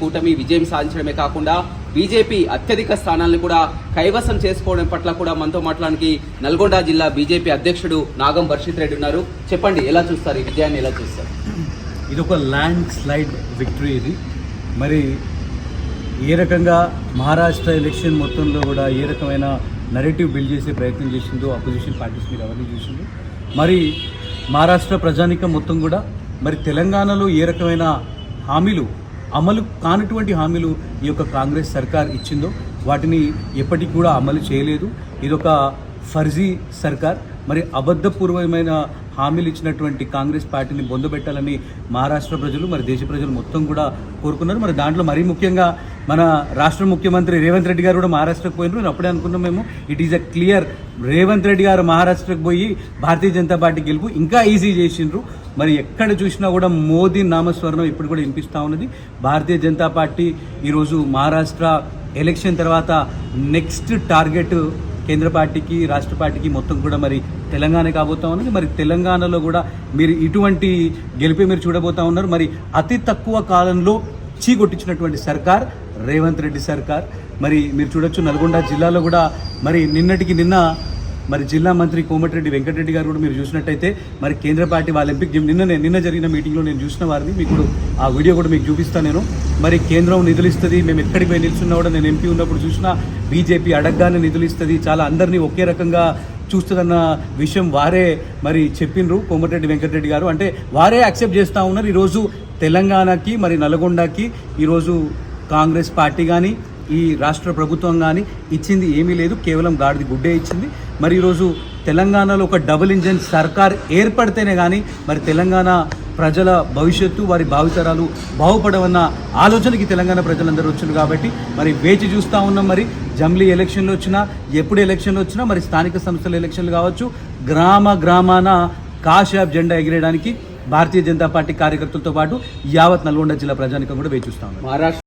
కూటమి విజయం సాధించడమే కాకుండా బీజేపీ అత్యధిక స్థానాలను కూడా కైవసం చేసుకోవడం పట్ల కూడా మనతో మాట్లాడానికి నల్గొండ జిల్లా బీజేపీ అధ్యక్షుడు నాగం వర్షిత్ రెడ్డి ఉన్నారు. చెప్పండి ఎలా చూస్తారు ఈ విజయాన్ని ఎలా చూస్తారు? ఇది ఒక ల్యాండ్ స్లైడ్ విక్టరీ ఇది. మరి ఏ రకంగా మహారాష్ట్ర ఎలక్షన్ మొత్తంలో కూడా ఏ రకమైన నరేటివ్ బిల్డ్ చేసే ప్రయత్నం చేసిందో అపోజిషన్ పార్టీస్ మీరు అవన్నీ చూసింది. మరి మహారాష్ట్ర ప్రజానికం మొత్తం కూడా మరి తెలంగాణలో ఏ రకమైన హామీలు అమలు కానటువంటి హామీలు ఈ యొక్క కాంగ్రెస్ సర్కార్ ఇచ్చిందో వాటిని ఎప్పటికి కూడా అమలు చేయలేదు. ఇదొక ఫర్జీ సర్కార్. మరి అబద్ధపూర్వమైన హామీలు ఇచ్చినటువంటి కాంగ్రెస్ పార్టీని బొందబెట్టాలని మహారాష్ట్ర ప్రజలు మరి దేశ ప్రజలు మొత్తం కూడా కోరుకున్నారు. మరి దాంట్లో మరీ ముఖ్యంగా మన రాష్ట్ర ముఖ్యమంత్రి రేవంత్ రెడ్డి గారు కూడా మహారాష్ట్రకు పోయినారు. అప్పుడే అనుకున్నాం మేము it is a clear Revanth Reddy గారు మహారాష్ట్రకు పోయి భారతీయ జనతా పార్టీ గెలుపు ఇంకా ఈజీ చేసిండ్రు. మరి ఎక్కడ చూసినా కూడా మోదీ నామస్వరణం ఇప్పుడు కూడా వినిపిస్తూ ఉన్నది. భారతీయ జనతా పార్టీ ఈరోజు మహారాష్ట్ర ఎలక్షన్ తర్వాత నెక్స్ట్ టార్గెట్ కేంద్ర పార్టీకి రాష్ట్ర పార్టీకి మొత్తం కూడా మరి తెలంగాణ కాబోతా ఉన్నది. మరి తెలంగాణలో కూడా మీరు ఇటువంటి గెలిపి మీరు చూడబోతా ఉన్నారు. మరి అతి తక్కువ కాలంలో చీకొట్టించినటువంటి సర్కార్ రేవంత్ రెడ్డి సర్కార్. మరి మీరు చూడొచ్చు నల్గొండ జిల్లాలో కూడా మరి నిన్నటికి నిన్న మరి జిల్లా మంత్రి కోమటిరెడ్డి వెంకటరెడ్డి గారు కూడా మీరు చూసినట్టయితే మరి కేంద్ర పార్టీ వాళ్ళ ఎంపిక నిన్న నిన్న జరిగిన మీటింగ్లో నేను చూసిన వారిని. మీకు ఆ వీడియో కూడా మీకు చూపిస్తాను నేను. మరి కేంద్రం నిధులు ఇస్తుంది మేము ఎక్కడికి పోయి నిల్చున్నా కూడా నేను ఎంపీ ఉన్నప్పుడు చూసిన బీజేపీ అడగగానే నిధులు ఇస్తుంది చాలా అందరినీ ఒకే రకంగా చూస్తుందన్న విషయం వారే మరి చెప్పిండ్రు కోమటిరెడ్డి వెంకటరెడ్డి గారు. అంటే వారే యాక్సెప్ట్ చేస్తూ ఉన్నారు. ఈరోజు తెలంగాణకి మరి నల్గొండకి ఈరోజు కాంగ్రెస్ పార్టీ కానీ ఈ రాష్ట్ర ప్రభుత్వం కానీ ఇచ్చింది ఏమీ లేదు. కేవలం గాడిది గుడ్డే ఇచ్చింది. మరి ఈరోజు తెలంగాణలో ఒక డబుల్ ఇంజన్ సర్కార్ ఏర్పడితేనే కానీ మరి తెలంగాణ ప్రజల భవిష్యత్తు వారి భావితరాలు బాగుపడవన్న ఆలోచనకి తెలంగాణ ప్రజలందరూ వచ్చారు కాబట్టి మరి వేచి చూస్తూ ఉన్నాం మరి. జమ్లీ ఎలక్షన్లు వచ్చినా ఎప్పుడు ఎలక్షన్లు వచ్చినా మరి స్థానిక సంస్థల ఎలక్షన్లు కావచ్చు. గ్రామ గ్రామాన కాషాబ్ జెండా ఎగిరేయడానికి భారతీయ జనతా పార్టీ కార్యకర్తలతో పాటు యావత్ నల్గొండ జిల్లా ప్రజానికం కూడా వేచి చూస్తూ ఉన్నాం. మహారాష్ట్ర